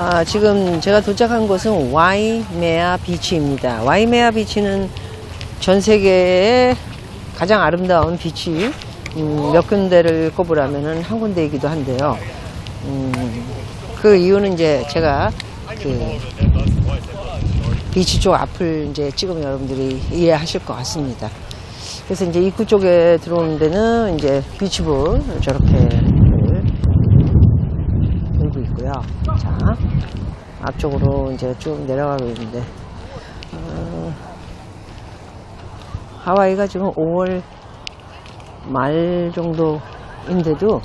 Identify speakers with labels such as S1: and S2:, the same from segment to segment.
S1: 자, 지금 제가 도착한 곳은 와이메아 비치입니다. 와이메아 비치는 전 세계의 가장 아름다운 비치 음, 몇 군데를 꼽으라면은 한 군데이기도 한데요. 음, 그 이유는 이제 제가 그 비치 쪽 앞을 이제 찍으면 여러분들이 이해하실 것 같습니다. 그래서 이제 입구 쪽에 들어오는 데는 이제 비치볼 저렇게 있고요. 자, 앞쪽으로 이제 쭉 내려가고 있는데, 어, 하와이가 지금 5월 말 정도인데도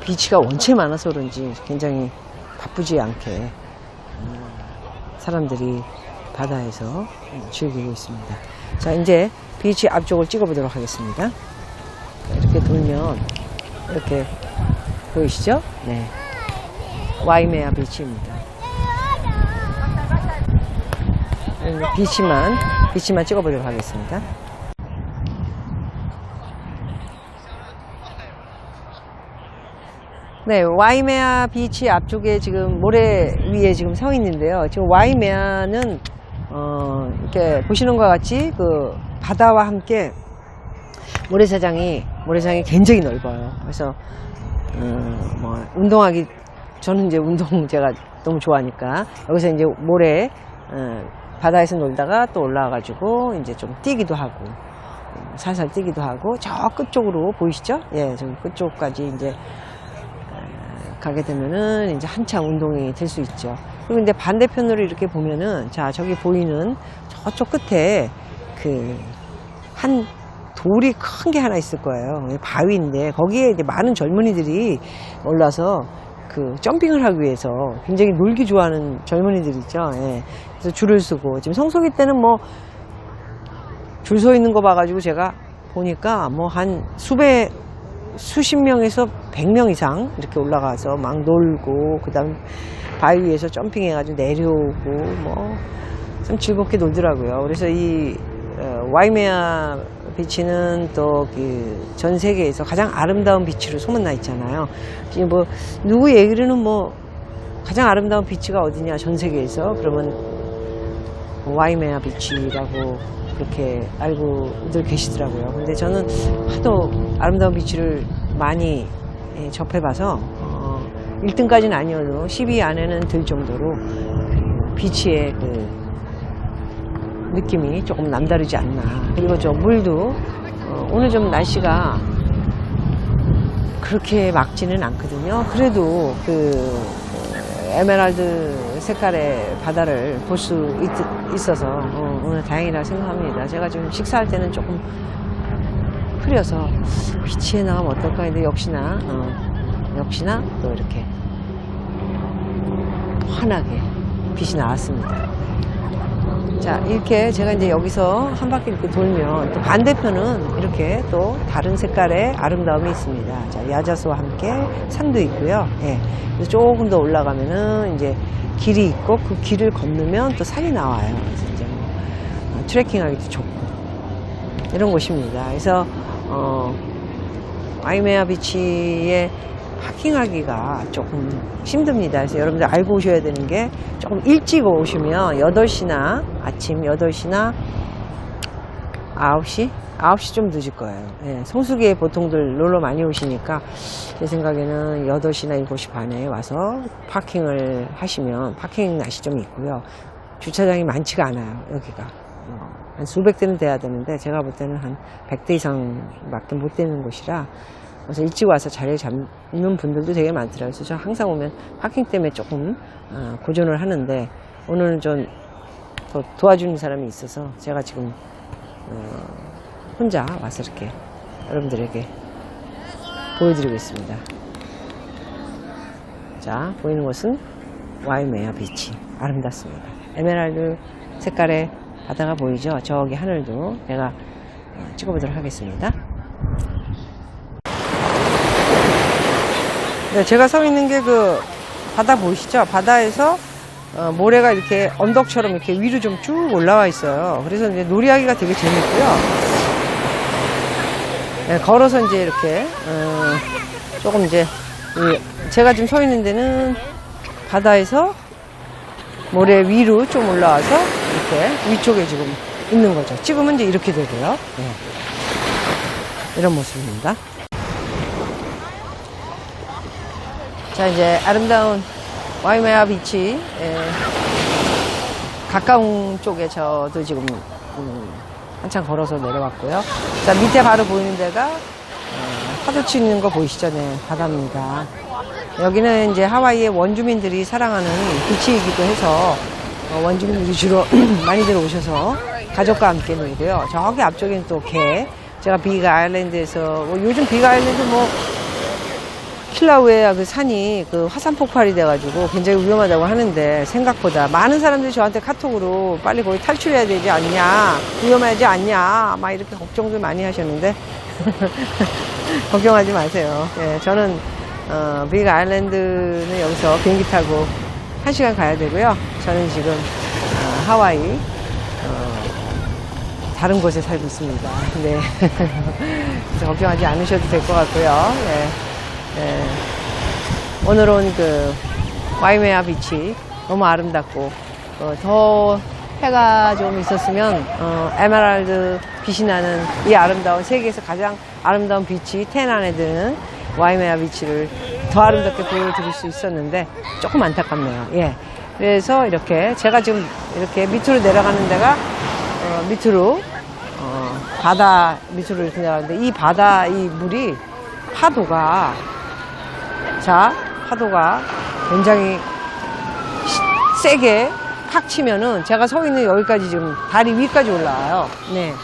S1: 비치가 원체 많아서 그런지 굉장히 바쁘지 않게 음, 사람들이 바다에서 즐기고 있습니다. 자, 이제 비치 앞쪽을 찍어보도록 하겠습니다. 이렇게 돌면 이렇게 보이시죠? 네. 와이메아 비치입니다. 음, 비치만, 비치만 찍어보도록 하겠습니다. 네, 와이메아 비치 앞쪽에 지금 모래 위에 지금 서 있는데요. 지금 와이메아는 어, 이렇게 보시는 것 같이 그 바다와 함께 모래사장이 모래사장이 굉장히 넓어요. 그래서 음, 뭐 운동하기 저는 이제 운동 제가 너무 좋아하니까 여기서 이제 모래 어, 바다에서 놀다가 또 올라와가지고 이제 좀 뛰기도 하고 음, 살살 뛰기도 하고 저 끝쪽으로 보이시죠? 예, 저 끝쪽까지 이제 어, 가게 되면은 이제 한참 운동이 될 수 있죠. 그리고 근데 반대편으로 이렇게 보면은 자 저기 보이는 저쪽 끝에 그 한 돌이 큰 게 하나 있을 거예요. 바위인데 거기에 이제 많은 젊은이들이 올라서 그 점핑을 하기 위해서 굉장히 놀기 좋아하는 젊은이들 있죠. 예. 그래서 줄을 서고 지금 성수기 때는 뭐 줄 서 있는 거 봐가지고 제가 보니까 뭐 한 수백 수십 명에서 백 명 이상 이렇게 올라가서 막 놀고 그다음 바위 위에서 점핑해가지고 내려오고 뭐 참 즐겁게 놀더라고요. 그래서 이 어, 와이메아 비치는 또 그 전 세계에서 가장 아름다운 비치로 소문나 있잖아요. 지금 뭐 누구 얘기로는 뭐 가장 아름다운 비치가 어디냐 전 세계에서 그러면 와이메아 비치라고 그렇게 알고들 계시더라고요. 근데 저는 하도 아름다운 비치를 많이 예, 접해봐서 어, 1등까지는 아니어도 10위 안에는 들 정도로 그 비치의 그 느낌이 조금 남다르지 않나. 그리고 저 물도 어, 오늘 좀 날씨가 그렇게 막지는 않거든요. 그래도 그 어, 에메랄드 색깔의 바다를 볼 수 있어서 어, 오늘 다행이라 생각합니다. 제가 지금 식사할 때는 조금 흐려서 비치에 나가면 어떨까 했는데 역시나 어, 역시나 또 이렇게 환하게 빛이 나왔습니다. 자, 이렇게 제가 이제 여기서 한 바퀴 이렇게 돌면 또 반대편은 이렇게 또 다른 색깔의 아름다움이 있습니다. 자, 야자수와 함께 산도 있고요. 예. 조금 더 올라가면은 이제 길이 있고 그 길을 건너면 또 산이 나와요. 이제 뭐 어, 트레킹하기도 좋고 이런 곳입니다. 그래서 어, 아이메아 비치에 파킹하기가 조금 힘듭니다. 그래서 여러분들 알고 오셔야 되는 게 조금 일찍 오시면 8시나 아침 8시나 9시? 9시 좀 늦을 거예요. 예, 성수기에 보통들 놀러 많이 오시니까 제 생각에는 8시나 7시 반에 와서 파킹을 하시면 파킹 날씨 좀 있고요. 주차장이 많지가 않아요, 여기가. 어, 한 수백 대는 돼야 되는데 제가 볼 때는 한 100대 이상밖에 못 되는 곳이라 그래서 일찍 와서 자리를 잡는 분들도 되게 많더라고요. 그래서 저 항상 오면 파킹 때문에 조금 어, 고전을 하는데 오늘은 좀더 도와주는 사람이 있어서 제가 지금 어, 혼자 와서 이렇게 여러분들에게 보여드리고 있습니다. 자, 보이는 곳은 와이메아 비치. 아름답습니다. 에메랄드 색깔의 바다가 보이죠? 저기 하늘도 내가 어, 찍어보도록 하겠습니다. 네, 제가 서 있는 게 그 바다 보이시죠? 바다에서 어, 모래가 이렇게 언덕처럼 이렇게 위로 좀 쭉 올라와 있어요. 그래서 이제 놀이하기가 되게 재밌고요. 네, 걸어서 이제 이렇게 어, 조금 이제 이 제가 지금 서 있는 데는 바다에서 모래 위로 좀 올라와서 이렇게 위쪽에 지금 있는 거죠. 찍으면 이제 이렇게 되고요. 예. 이런 모습입니다. 자, 이제 아름다운 와이메아 비치, 예, 가까운 쪽에 저도 지금 음, 한참 걸어서 내려왔고요. 자, 밑에 바로 보이는 데가 어, 파도 치는 거 보이시죠? 네, 바다입니다. 여기는 이제 하와이의 원주민들이 사랑하는 비치이기도 해서 어, 원주민들이 주로 많이들 오셔서 가족과 함께 놀고요. 저기 앞쪽에는 또 개. 제가 빅 아일랜드에서 뭐 요즘 빅 아일랜드 뭐 킬라우에야 그 산이 그 화산 폭발이 돼가지고 굉장히 위험하다고 하는데 생각보다 많은 사람들이 저한테 카톡으로 빨리 거기 탈출해야 되지 않냐 위험하지 않냐 막 이렇게 걱정들 많이 하셨는데 걱정하지 마세요. 예, 저는 어, 빅 아일랜드는 여기서 비행기 타고 한 시간 가야 되고요. 저는 지금 어, 하와이 어, 다른 곳에 살고 있습니다. 네. 걱정하지 않으셔도 될 것 같고요. 네. 네. 오늘은 그 와이메아 비치 너무 아름답고 어, 더 해가 좀 있었으면 어, 에메랄드 빛이 나는 이 아름다운 세계에서 가장 아름다운 비치 텐 안에 드는 와이메아 비치를 더 아름답게 보여드릴 수 있었는데 조금 안타깝네요. 예. 그래서 이렇게 제가 지금 이렇게 밑으로 내려가는 데가 어, 밑으로 어, 바다 밑으로 이렇게 내려가는데 이 바다 이 물이 파도가 자, 파도가 굉장히 시- 세게 팍 치면은 제가 서 있는 여기까지 지금 다리 위까지 올라와요. 네.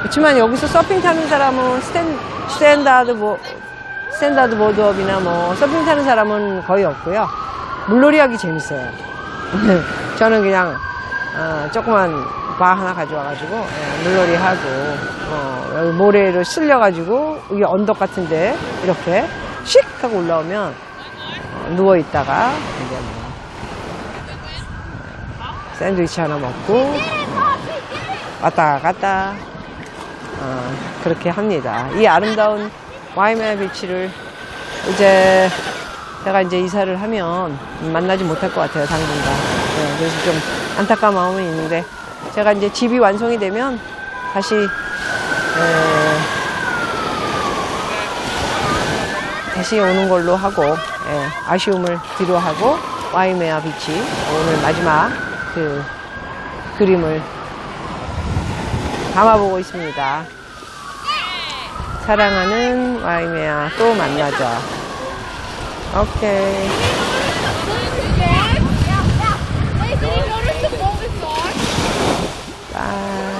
S1: 그렇지만 여기서 서핑 타는 사람은 스탠, 스탠다드 보, 스탠다드 보드업이나 뭐 서핑 타는 사람은 거의 없고요. 물놀이 하기 재밌어요. 저는 그냥 어, 조그만 바 하나 가져와가지고 예, 물놀이 하고 어, 여기 모래로 쓸려가지고 여기 언덕 같은데 이렇게 씩 하고 올라오면 어, 누워 있다가 이제 뭐 어, 샌드위치 하나 먹고 왔다 갔다 어, 그렇게 합니다. 이 아름다운 와이메아 비치를 이제 제가 이제 이사를 하면 만나지 못할 것 같아요, 당분간. 네, 그래서 좀 안타까운 마음은 있는데, 제가 이제 집이 완성이 되면 다시, 에, 다시 오는 걸로 하고, 예, 아쉬움을 뒤로하고, 와이메아 비치, 오늘 마지막 그 그림을 담아보고 있습니다. 사랑하는 와이메아 또 만나자. 오케이. 啊